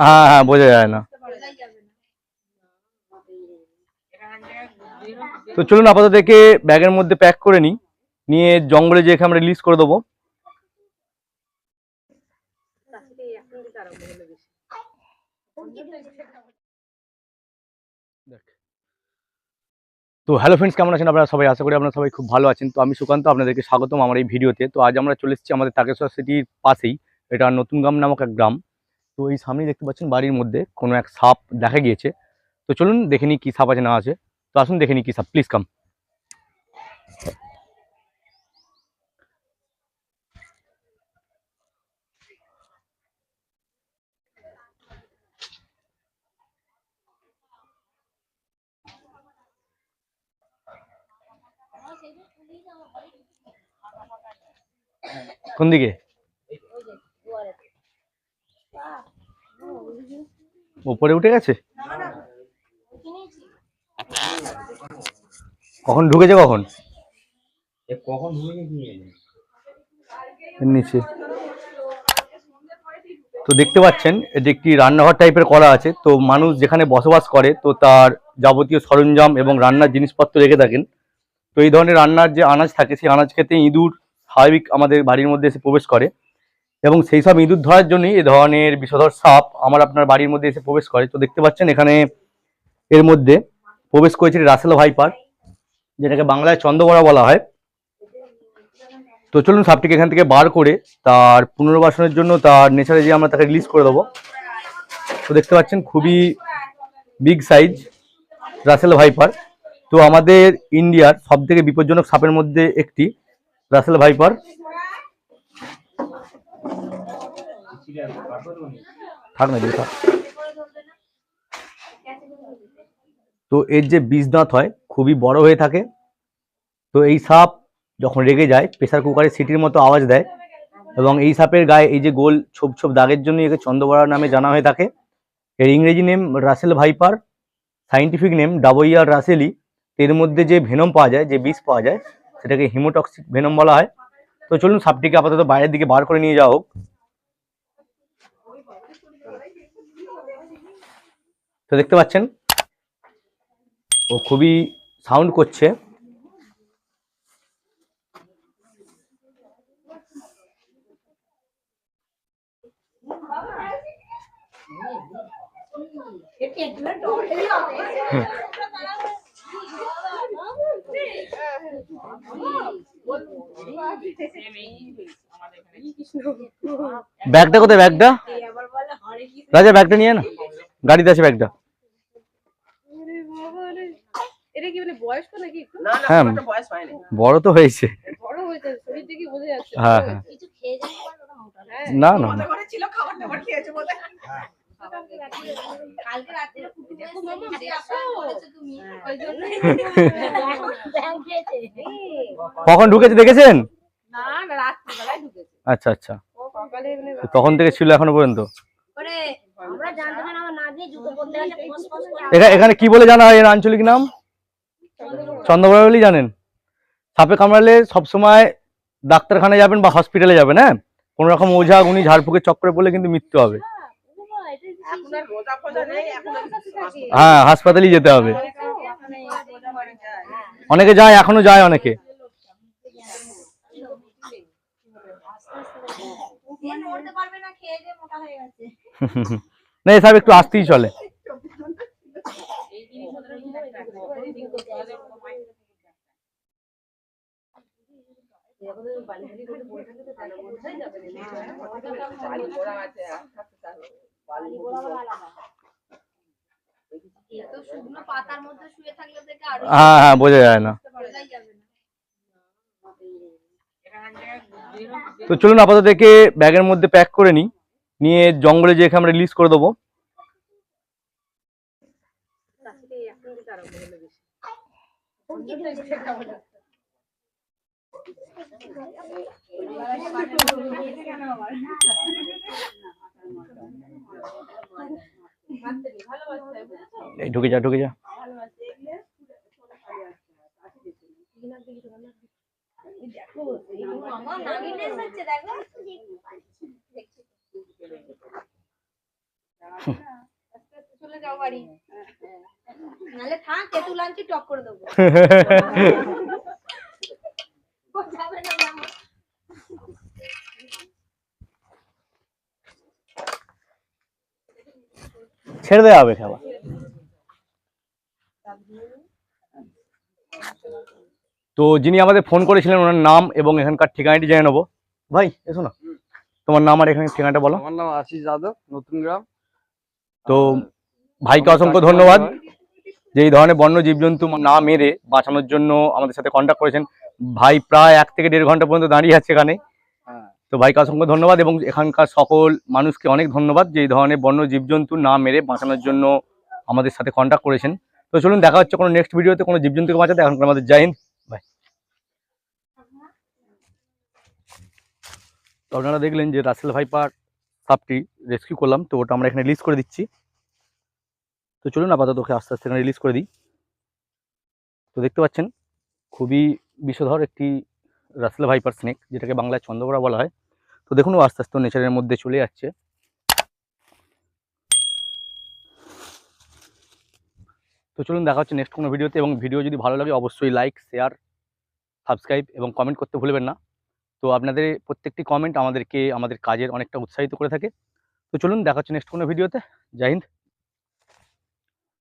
হ্যাঁ হ্যাঁ বোঝা যায় না। তো চলুন আপাতত একে ব্যাগের মধ্যে প্যাক করে নিই। নিয়ে জঙ্গলে যেয়ে আমরা রিলিজ করে দেবো। তো হ্যালো ফ্রেন্ডস কেমন আছেন? আপনারা সবাই আশা করি আপনারা সবাই খুব ভালো আছেন। তো আমি সুকান্ত, আপনাদেরকে স্বাগতম আমার এই ভিডিওতে। তো আজ আমরা চলে এসেছি আমাদের তাকেশ্বর সিটির পাশেই। এটা নতুন গ্রাম নামক এক গ্রাম। তো এই সামনেই দেখতে পাচ্ছেন বাড়ির মধ্যে কোনো এক সাপ দেখা গিয়েছে। তো চলুন দেখে নিই কী সাপ আছে না আছে। তো আসুন দেখে নিই কী সাপ। প্লিজ কাম কোন দিকে? উপরে উঠে গেছে? কখন ঢুকেছে কখন? কখন নিচে। তো দেখতে পাচ্ছেন এটি একটি রান্নাঘর টাইপের করা আছে। তো মানুষ যেখানে বসবাস করে তো তার যাবতীয় সরঞ্জাম এবং রান্নার জিনিসপত্র রেখে থাকেন। তো এই ধরনের রান্নার যে আনাজ থাকে, সেই আনাজ খেতে ইঁদুর স্বাভাবিক আমাদের বাড়ির মধ্যে এসে প্রবেশ করে এবং সেই সব ইঁদুর ধরার জন্যই এ ধরনের বিষধর সাপ আমার আপনার বাড়ির মধ্যে এসে প্রবেশ করে। তো দেখতে পাচ্ছেন এখানে এর মধ্যে প্রবেশ করেছে রাসেল ভাইপার, যেটাকে বাংলায় চন্দ্রবড়া বলা হয়। তো চলুন সাপটিকে এখান থেকে বার করে তার পুনর্বাসনের জন্য তার নেচারে যে আমরা তাকে রিলিজ করে দেবো। তো দেখতে পাচ্ছেন খুবই বিগ সাইজ রাসেল ভাইপার। তো আমাদের ইন্ডিয়ার সব থেকে বিপজ্জনক সাপের মধ্যে একটি, রাসেল ভাইপার। তো এর যে বীজ দাঁত হয়, খুবই বড় হয়ে থাকে। তো এই সাপ যখন রেগে যায়, প্রেসার কুকারের সিটির মতো আওয়াজ দেয় এবং এই সাপের গায়ে এই যে গোল ছোপ ছোপ দাগের জন্য একে চন্দ্রবড়া নামে জানা হয়ে থাকে। এর ইংরেজি name Russell viper, scientific name Daboia russelii. এর মধ্যে যে ভেনম পাওয়া যায় যে বিষ পাওয়া যায় সেটাকে হিমোটক্সিক ভেনম বলা হয়। তো চলুন সাপটিকে আপাতত বাইরের দিকে বার করে নিয়ে যাওয়া হোক। তো দেখতে পাচ্ছেন ও খুবই সাউন্ড করছে। ব্যাগটা কোথায় ব্যাগটা? রাজা ব্যাগটা নিয়ে না। গাড়িতে আছে ব্যাগটা। এটা কি মানে বয়স্ক নাকি না না হ্যাঁ। বয়স হয়নি বড় তো হয়েছে। বড় হয়েছে শরীর থেকে বোঝা যাচ্ছে হ্যাঁ হ্যাঁ। কিছু খেয়ে যাবে ওটা মোটা হ্যাঁ না না কখন ঢুকেছে দেখেছেন? না না রাত্রিবেলায় ঢুকেছে। আচ্ছা আচ্ছা। তখন থেকে ছিল এখনও পর্যন্ত? এখানে কি বলে জানা হয় এর আঞ্চলিক নাম? চন্দ্রবড়া বলেই জানেন। সাপে কামড়ালে সবসময় ডাক্তারখানায় যাবেন বা হসপিটালে যাবেন হ্যাঁ? কোনো রকম ওঝা উনি ঝাড়ফুঁকের চক্করে পড়লে কিন্তু মৃত্যু হবে এখন আর রোজা ফোজা নেই এখন আর হ্যাঁ হাসপাতালেই যেতে হবে। অনেকে যায় এখনও যায় অনেকে। দিয়ে নড়তে পারবে না খেয়ে দিয়ে মোটা হয়ে গেছে না এসব একটু আসতেই চলে হ্যাঁ হ্যাঁ বোঝা যায় না। তো চলুন আপাতত একে ব্যাগের মধ্যে প্যাক করে নিই। নিয়ে জঙ্গলে যেয়ে আমরা রিলিজ করে দেবো। ভালো এই ঢুকে যা ঢুকে যা। চলে যাও বাড়ি। নাহলে থাক তেঁতুল আনছি টক করে দেবো ও যাবে না মামা। ছেড়ে দেওয়া হবে খেলা। তো যিনি আমাদের ফোন করেছিলেন ওনার নাম এবং এখানকার ঠিকানাটি জেনে নেব। ভাই এসো না। তোমার নাম আর এখানে ঠিকানাটা বলো। আমার নাম আশিস যাদব নতুন গ্রাম। তো ভাইকে অসংখ্য ধন্যবাদ যে এই ধরনের বন্য জীবজন্তু না মেরে বাঁচানোর জন্য আমাদের সাথে কন্ট্যাক্ট করেছেন। ভাই প্রায় এক থেকে দেড় ঘণ্টা পর্যন্ত দাঁড়িয়ে আছে এখানে। তো ভাইকে অসংখ্য ধন্যবাদ এবং এখানকার সকল মানুষকে অনেক ধন্যবাদ যে এই ধরনের বন্য জীবজন্তু না মেরে বাঁচানোর জন্য আমাদের সাথে কন্ট্যাক্ট করেছেন। তো চলুন, দেখা হচ্ছে কোনো নেক্সট ভিডিওতে কোনো জীবজন্তুকে বাঁচাতে। এখনকার আমাদের জয় হিন্দ। বাই তো আপনারা দেখলেন যে রাসেল ভাইপার সাপটি রেস্কিউ করলাম। তো ওটা আমরা এখানে রিলিজ করে দিচ্ছি। তো চলুন, আপাতত ওকে আস্তে আস্তে এখানে রিলিজ করে দিই। তো দেখতে পাচ্ছেন, খুবই বিষধর একটি রাসেল ভাইপার স্নেক যেটাকে বাংলায় চন্দ্রকোড়া বলা হয়। তো দেখুন, ও আস্তে আস্তে নেচারের মধ্যে চলে যাচ্ছে। তো চলুন, দেখা হচ্ছে নেক্সট কোনো ভিডিওতে এবং ভিডিও যদি ভালো লাগে, অবশ্যই লাইক শেয়ার সাবস্ক্রাইব এবং কমেন্ট করতে ভুলবেন না। তো আপনাদের প্রত্যেকটি কমেন্ট আমাদেরকে, আমাদের কাজের অনেকটা উৎসাহিত করে থাকে। তো চলুন, দেখা হচ্ছে নেক্সট কোনো ভিডিওতে। জয় হিন্দ।